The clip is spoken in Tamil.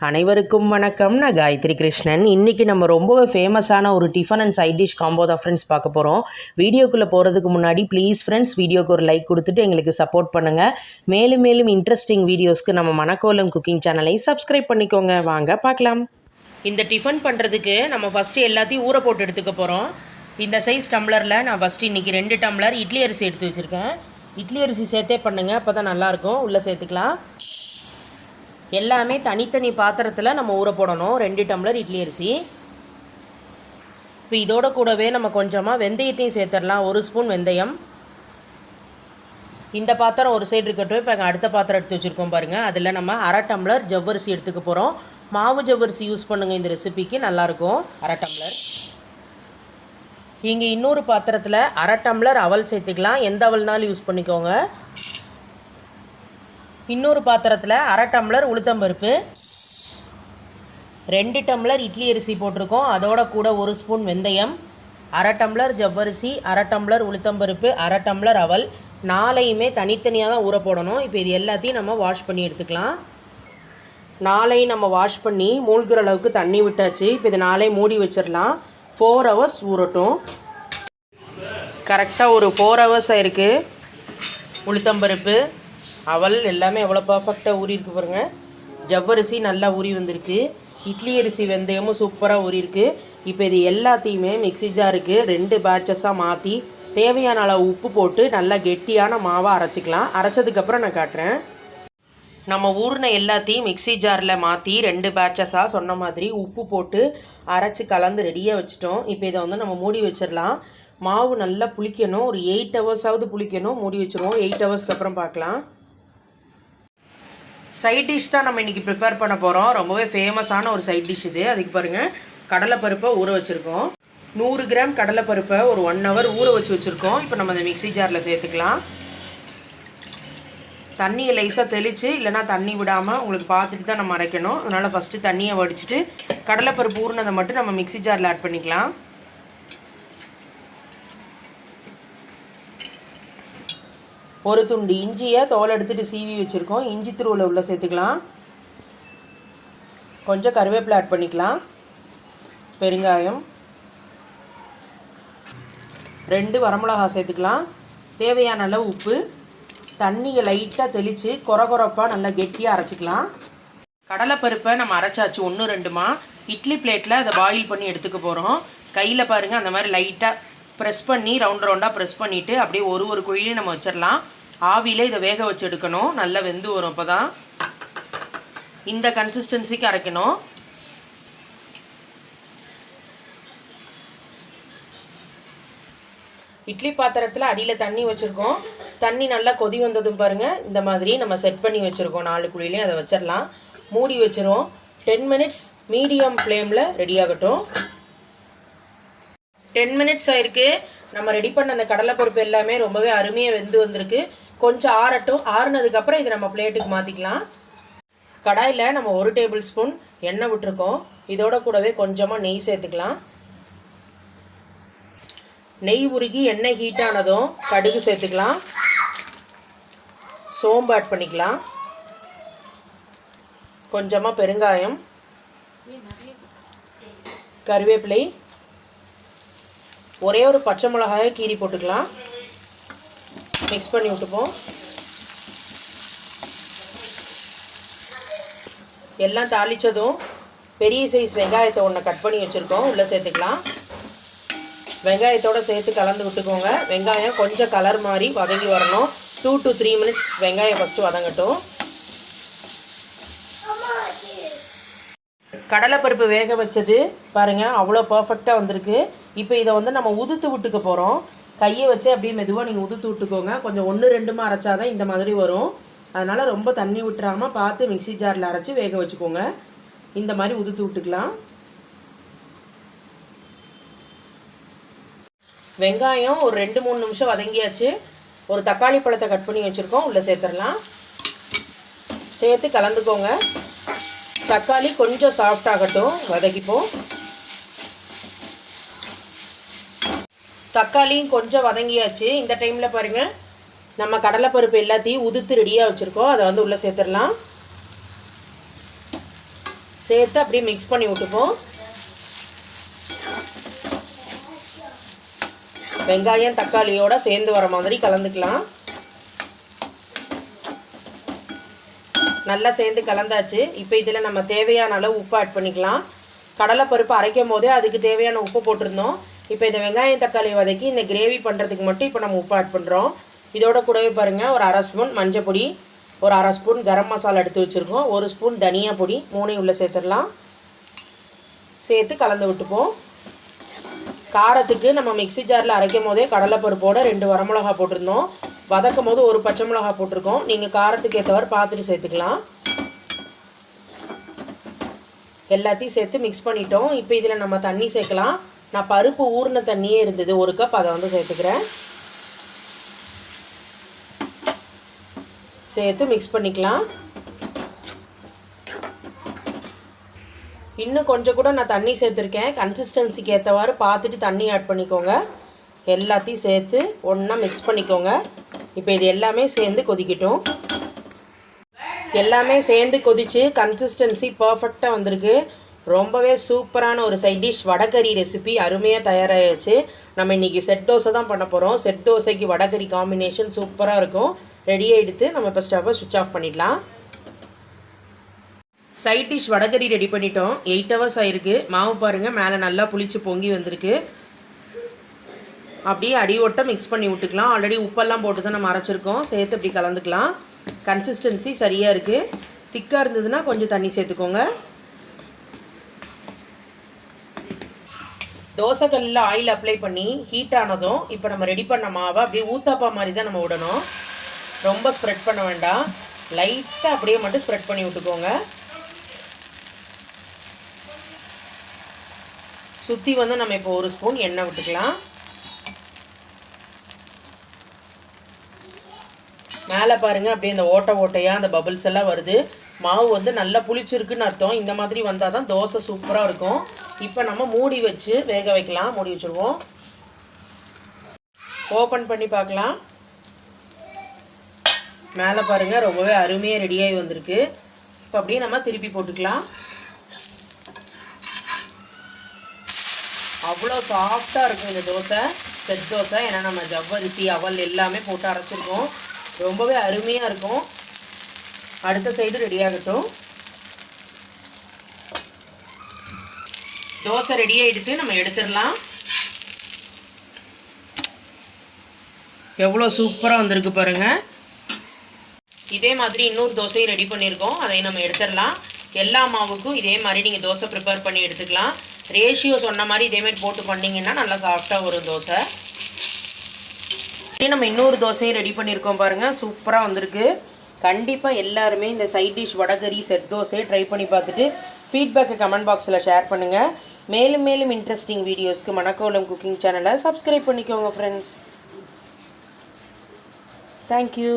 அனைவருக்கும் வணக்கம். நான் காயத்ரி கிருஷ்ணன். இன்றைக்கி நம்ம ரொம்பவே ஃபேமஸான ஒரு tiffin and side dish combo தான் ஃப்ரெண்ட்ஸ் பார்க்க போகிறோம் வீடியோக்குள்ளே போகிறதுக்கு முன்னாடி ப்ளீஸ் ஃப்ரெண்ட்ஸ் வீடியோக்கு ஒரு லைக் கொடுத்துட்டு எங்களுக்கு சப்போர்ட் பண்ணுங்கள் மேலும் மேலும் இன்ட்ரெஸ்டிங் வீடியோஸ்க்கு நம்ம மணக்கோலம் குக்கிங் சேனலை சப்ஸ்கிரைப் பண்ணிக்கோங்க. வாங்க பார்க்கலாம். இந்த டிஃபன் பண்ணுறதுக்கு நம்ம ஃபஸ்ட்டு எல்லாத்தையும் ஊற போட்டு எடுத்துக்க போகிறோம் இந்த சைஸ் டம்ளரில் நான் ஃபஸ்ட்டு இன்றைக்கி ரெண்டு டம்ளர் இட்லி அரிசி எடுத்து வச்சுருக்கேன். இட்லி அரிசி சேர்த்தே பண்ணுங்கள் அப்போ தான் நல்லாயிருக்கும் உள்ளே சேர்த்துக்கலாம். எல்லாமே தனித்தனி பாத்திரத்தில் நம்ம ஊற போடணும். ரெண்டு டம்ளர் இட்லி அரிசி. இப்போ இதோட கூடவே நம்ம கொஞ்சமாக வெந்தயத்தையும் சேர்த்துடலாம். ஒரு ஸ்பூன் வெந்தயம். இந்த பாத்திரம் ஒரு சைடு இருக்கட்டும். இப்போ அடுத்த பாத்திரம் எடுத்து வச்சுருக்கோம் பாருங்கள் அதில் நம்ம அரை டம்ளர் ஜவ்வரிசி எடுத்துக்க போகிறோம் மாவு ஜவ்வரிசி யூஸ் பண்ணுங்கள் இந்த ரெசிபிக்கு நல்லாயிருக்கும் அரை டம்ளர். இங்கே இன்னொரு பாத்திரத்தில் அரை டம்ளர் அவல் சேர்த்துக்கலாம். எந்த அவல்னாலும் யூஸ் பண்ணிக்கோங்க. இன்னொரு பாத்திரத்தில் அரை டம்ளர் உளுத்தம்பருப்பு ரெண்டு டம்ளர் இட்லி அரிசி போட்டிருக்கோம். அதோட கூட ஒரு ஸ்பூன் வெந்தயம் அரை டம்ளர் ஜவ்வரிசி அரை டம்ளர் உளுத்தம்பருப்பு அரை டம்ளர் அவல். நாளையுமே தனித்தனியாக தான் ஊற போடணும். இப்போ இது எல்லாத்தையும் நம்ம வாஷ் பண்ணி எடுத்துக்கலாம். நாளையும் நம்ம வாஷ் பண்ணி மூழ்கிற அளவுக்கு தண்ணி விட்டாச்சு. இப்போ இது நாளே மூடி வச்சிடலாம். ஃபோர் ஹவர்ஸ் ஊறட்டும். கரெக்டாக ஒரு ஃபோர் ஹவர்ஸ் ஆயிருக்கு உளுத்தம்பருப்பு அவல் எல்லாமே எவ்வளோ பர்ஃபெக்டாக ஊறி இருக்கு பாருங்க. ஜவ்வரிசி நல்லா ஊறி வந்திருக்கு. இட்லி அரிசி வெந்தயமும் சூப்பராக ஊறியிருக்கு இப்போ இது எல்லாத்தையுமே மிக்ஸி ஜாருக்கு ரெண்டு பேட்சஸாக மாற்றி தேவையான அளவு உப்பு போட்டு நல்லா கெட்டியான மாவை அரைச்சிக்கலாம். அரைச்சதுக்கப்புறம் நான் காட்டுறேன். நம்ம ஊறின எல்லாத்தையும் மிக்ஸி ஜாரில் மாற்றி ரெண்டு பேட்சஸாக சொன்ன மாதிரி உப்பு போட்டு அரைச்சி கலந்து ரெடியாக வச்சுட்டோம். இப்போ இதை வந்து நம்ம மூடி வச்சிடலாம். மாவு நல்லா புளிக்கணும். ஒரு எயிட் ஹவர்ஸாவது புளிக்கணும். மூடி வச்சுருவோம். எயிட் ஹவர்ஸ்க்கு அப்புறம் பார்க்கலாம். சைட் டிஷ் தான் நம்ம இன்றைக்கி ப்ரிப்பேர் பண்ண போகிறோம் ரொம்பவே ஃபேமஸான ஒரு சைட் டிஷ் இது. அதுக்கு பாருங்கள் கடலைப்பருப்பை ஊற வச்சுருக்கோம். நூறு கிராம் கடலைப்பருப்பை ஒரு ஒன் ஹவர் ஊற வச்சு வச்சுருக்கோம். இப்போ நம்ம அந்த மிக்ஸி ஜாரில் சேர்த்துக்கலாம். தண்ணியை லைஸாக தெளித்து இல்லைனா தண்ணி விடாமல் உங்களுக்கு பார்த்துட்டு தான் நம்ம அரைக்கணும். அதனால் ஃபஸ்ட்டு தண்ணியை வடிச்சிட்டு கடலைப்பருப்பு ஊறினதை மட்டும் நம்ம மிக்ஸி ஜாரில் ஆட் பண்ணிக்கலாம். ஒரு துண்டு இஞ்சியை தோல் எடுத்துகிட்டு சீவி வச்சுருக்கோம். இஞ்சி துருவில் உள்ளே சேர்த்துக்கலாம். கொஞ்சம் கருவேப்பிலை ஆட் பண்ணிக்கலாம். பெருங்காயம். ரெண்டு வரமிளகா சேர்த்துக்கலாம். தேவையான அளவு உப்பு. தண்ணியை லைட்டாக தெளித்து கொர கொரப்பாக நல்லா கெட்டியாக அரைச்சிக்கலாம். கடலைப்பருப்பை நம்ம அரைச்சாச்சு ஒன்று ரெண்டுமா. இட்லி பிளேட்டில் அதை பாயில் பண்ணி எடுத்துக்க போகிறோம் கையில் பாருங்கள் அந்த மாதிரி லைட்டாக ப்ரெஸ் பண்ணி ரவுண்ட் ரவுண்டாக ப்ரெஸ் பண்ணிவிட்டு அப்படியே ஒரு ஒரு குழிலையும் நம்ம வச்சிடலாம் ஆவியில் இதை வேக வச்சு எடுக்கணும். நல்லா வெந்து வரும் அப்போ தான் இந்த கன்சிஸ்டன்சிக்கு அரைக்கணும். இட்லி பாத்திரத்தில் அடியில் தண்ணி வச்சுருக்கோம். தண்ணி நல்லா கொதி வந்ததும் பாருங்கள் இந்த மாதிரி நம்ம செட் பண்ணி வச்சுருக்கோம். நாலு குழிலையும் அதை வச்சிடலாம் மூடி வச்சிரும் டென் மினிட்ஸ் மீடியம் ஃப்ளேமில் ரெடி ஆகட்டும். டென் மினிட்ஸ் ஆயிருக்கு. நம்ம ரெடி பண்ண அந்த கடலைப்பருப்பு எல்லாமே ரொம்பவே அருமையாக வெந்து வந்திருக்கு. கொஞ்சம் ஆறட்டும். ஆறுனதுக்கப்புறம் இதை நம்ம பிளேட்டுக்கு மாற்றிக்கலாம் கடாயில் நம்ம ஒரு டேபிள் ஸ்பூன் எண்ணெய் விட்டுருக்கோம். இதோட கூடவே கொஞ்சமாக நெய் சேர்த்துக்கலாம். நெய் உருகி எண்ணெய் ஹீட் ஆனதும் கடுகு சேர்த்துக்கலாம். சோம்பு ஆட் பண்ணிக்கலாம். கொஞ்சமாக பெருங்காயம். கருவேப்பிலை. ஒரே ஒரு பச்சை மிளகாயை கீரி போட்டுக்கலாம். மிக்ஸ் பண்ணி விட்டுப்போம். எல்லாம் தாளித்ததும் பெரிய சைஸ் வெங்காயத்தை ஒன்று கட் பண்ணி வச்சுருக்கோம். உள்ளே சேர்த்துக்கலாம். வெங்காயத்தோடு சேர்த்து கலந்து விட்டுக்கோங்க. வெங்காயம் கொஞ்சம் கலர் மாதிரி வதங்கி வரணும். டூ டு த்ரீ மினிட்ஸ் வெங்காயம் ஃபஸ்ட்டு வதங்கட்டும். கடலைப்பருப்பு வேக வச்சது பாருங்கள் அவ்வளோ பர்ஃபெக்டாக வந்திருக்கு. இப்போ இதை வந்து நம்ம உதுத்து விட்டுக்க போகிறோம் கையை வச்சு அப்படியே மெதுவாக நீங்கள் உதுத்து விட்டுக்கோங்க. கொஞ்சம் ஒன்று ரெண்டுமா அரைச்சாதான் இந்த மாதிரி வரும். அதனால் ரொம்ப தண்ணி விட்டுறாமல் பார்த்து மிக்ஸி ஜாரில் அரைச்சி வேக வச்சுக்கோங்க. இந்த மாதிரி உதுத்து விட்டுக்கலாம். வெங்காயம் ஒரு ரெண்டு மூணு நிமிஷம் வதங்கியாச்சு. ஒரு தக்காளி பழத்தை கட் பண்ணி வச்சுருக்கோம். உள்ளே சேர்த்துடலாம். சேர்த்து கலந்துக்கோங்க. தக்காளி கொஞ்சம் சாஃப்டாகட்டும் வதக்கிப்போம். தக்காளியும் கொஞ்சம் வதங்கியாச்சு. இந்த டைமில் பாருங்கள் நம்ம கடலைப்பருப்பு எல்லாத்தையும் உதுத்து ரெடியாக வச்சுருக்கோம். அதை வந்து உள்ளே சேர்த்துடலாம். சேர்த்து அப்படியே மிக்ஸ் பண்ணி விட்டுப்போம். வெங்காயம் தக்காளியோட சேர்ந்து வர மாதிரி கலந்துக்கலாம். நல்லா சேர்ந்து கலந்தாச்சு. இப்போ இதில் நம்ம தேவையான அளவு உப்பு ஆட் பண்ணிக்கலாம். கடலைப்பருப்பு அரைக்கும் போதே அதுக்கு தேவையான உப்பு போட்டிருந்தோம். இப்போ இந்த வெங்காயம் தக்காளி வதக்கி இந்த கிரேவி பண்ணுறதுக்கு மட்டும் இப்போ நம்ம உப்பு ஆட் பண்ணுறோம் இதோட கூடவே பாருங்கள் ஒரு அரை ஸ்பூன் மஞ்சள் பொடி ஒரு அரை ஸ்பூன் கரம் மசாலா எடுத்து வச்சுருக்கோம். ஒரு ஸ்பூன் தனியா பொடி மூணையும் உள்ளே சேர்த்துடலாம். சேர்த்து கலந்து விட்டுப்போம். காரத்துக்கு நம்ம மிக்ஸி ஜாரில் அரைக்கும் போதே கடலைப்பருப்போட ரெண்டு வரமிளகா போட்டிருந்தோம். வதக்கும் போது ஒரு பச்சை மிளகா போட்டிருக்கோம். நீங்கள் காரத்துக்கு ஏற்றவாறு பார்த்துட்டு சேர்த்துக்கலாம். எல்லாத்தையும் சேர்த்து மிக்ஸ் பண்ணிட்டோம். இப்போ இதில் நம்ம தண்ணி சேர்க்கலாம். நான் பருப்பு ஊறின தண்ணியே இருந்தது. ஒரு கப் அதை வந்து சேர்த்துக்கிறேன். சேர்த்து மிக்ஸ் பண்ணிக்கலாம். இன்னும் கொஞ்சம் கூட நான் தண்ணி சேர்த்துருக்கேன். கன்சிஸ்டன்சிக்கு ஏற்றவாறு பார்த்துட்டு தண்ணி ஆட் பண்ணிக்கோங்க. எல்லாத்தையும் சேர்த்து ஒன்றா மிக்ஸ் பண்ணிக்கோங்க. இப்போ இது எல்லாமே சேர்ந்து கொதிக்கட்டும். எல்லாமே சேர்ந்து கொதித்து கன்சிஸ்டன்சி பர்ஃபெக்டாக வந்திருக்கு. ரொம்பவே சூப்பரான ஒரு சைட் டிஷ் வடகறி ரெசிபி அருமையாக தயாராகிடுச்சு நம்ம இன்றைக்கி செட் தோசை தான் பண்ண போகிறோம் செட் தோசைக்கு வடகறி காம்பினேஷன் சூப்பராக இருக்கும். ரெடியாக எடுத்து நம்ம இப்போ ஸ்டவ்வை சுவிட்ச் ஆஃப் பண்ணிடலாம். சைட் டிஷ் வடகறி ரெடி பண்ணிட்டோம். எயிட் ஹவர்ஸ் ஆயிருக்கு. மாவு பாருங்கள் மேலே நல்லா புளிச்சு பொங்கி வந்திருக்கு. அப்படியே அடி ஒட்ட மிக்ஸ் பண்ணி விட்டுக்கலாம். ஆல்ரெடி உப்பெல்லாம் போட்டு தான் நம்ம அரைச்சிருக்கோம். சேர்த்து இப்படி கலந்துக்கலாம். கன்சிஸ்டன்சி சரியாக இருக்குது திக்காக இருந்ததுன்னா கொஞ்சம் தண்ணி சேர்த்துக்கோங்க. தோசைக்கல்லில் ஆயில் அப்ளை பண்ணி ஹீட் ஆனதும் இப்போ நம்ம ரெடி பண்ண மாவை அப்படியே ஊத்தாப்பா மாதிரி தான் நம்ம விடணும். ரொம்ப ஸ்ப்ரெட் பண்ண வேண்டாம். லைட்டாக அப்படியே மட்டும் ஸ்ப்ரெட் பண்ணி விட்டுக்கோங்க. சுற்றி வந்து நம்ம இப்போ ஒரு ஸ்பூன் எண்ணெய் விட்டுக்கலாம். மேலே பாருங்கள் அப்படியே இந்த ஓட்டை ஓட்டையாக அந்த பபுள்ஸ் எல்லாம் வருது. மாவு வந்து நல்லா புளிச்சிருக்குன்னு அர்த்தம். இந்த மாதிரி வந்தால் தான் தோசை சூப்பராக இருக்கும். இப்போ நம்ம மூடி வச்சு வேக வைக்கலாம். மூடி வச்சுருவோம். ஓப்பன் பண்ணி பார்க்கலாம். மேலே பாருங்கள் ரொம்பவே அருமையாக ரெடியாகி வந்திருக்கு. இப்போ அப்படியே நம்ம திருப்பி போட்டுக்கலாம். அவ்வளோ சாஃப்டாக இருக்கும் இந்த தோசை செட் தோசை. ஏன்னா நம்ம ஜவ்வரிசி அவல் எல்லாமே போட்டு அரைச்சிருக்கோம். ரொம்பவே அருமையாக இருக்கும். அடுத்த சைடு ரெடி ஆகட்டும். தோசை ரெடியாக நம்ம எடுத்துடலாம். எவ்வளோ சூப்பராக வந்திருக்கு பாருங்கள் இதே மாதிரி இன்னொரு தோசையும் ரெடி பண்ணியிருக்கோம் அதை நம்ம எடுத்துடலாம். எல்லா மாவுக்கும் இதே மாதிரி நீங்கள் தோசை ப்ரிப்பேர் பண்ணி எடுத்துக்கலாம். ரேஷியோ சொன்ன மாதிரி இதேமாரி போட்டு பண்ணிங்கன்னா நல்லா சாஃப்டாக வரும் தோசை. இதே நம்ம இன்னொரு தோசையும் ரெடி பண்ணியிருக்கோம் பாருங்கள் சூப்பராக வந்திருக்கு. கண்டிப்பாக எல்லாருமே இந்த சைட் டிஷ் வடகரி செட் தோசையை ட்ரை பண்ணி பார்த்துட்டு ஃபீட்பேக்கை கமெண்ட் பாக்ஸில் ஷேர் பண்ணுங்கள் மேலும் மேலும் இன்ட்ரெஸ்டிங் வீடியோஸ்க்கு மணக்கோலம் குக்கிங் சேனலை சப்ஸ்கிரைப் பண்ணிக்கோங்க ஃப்ரெண்ட்ஸ் தேங்க்யூ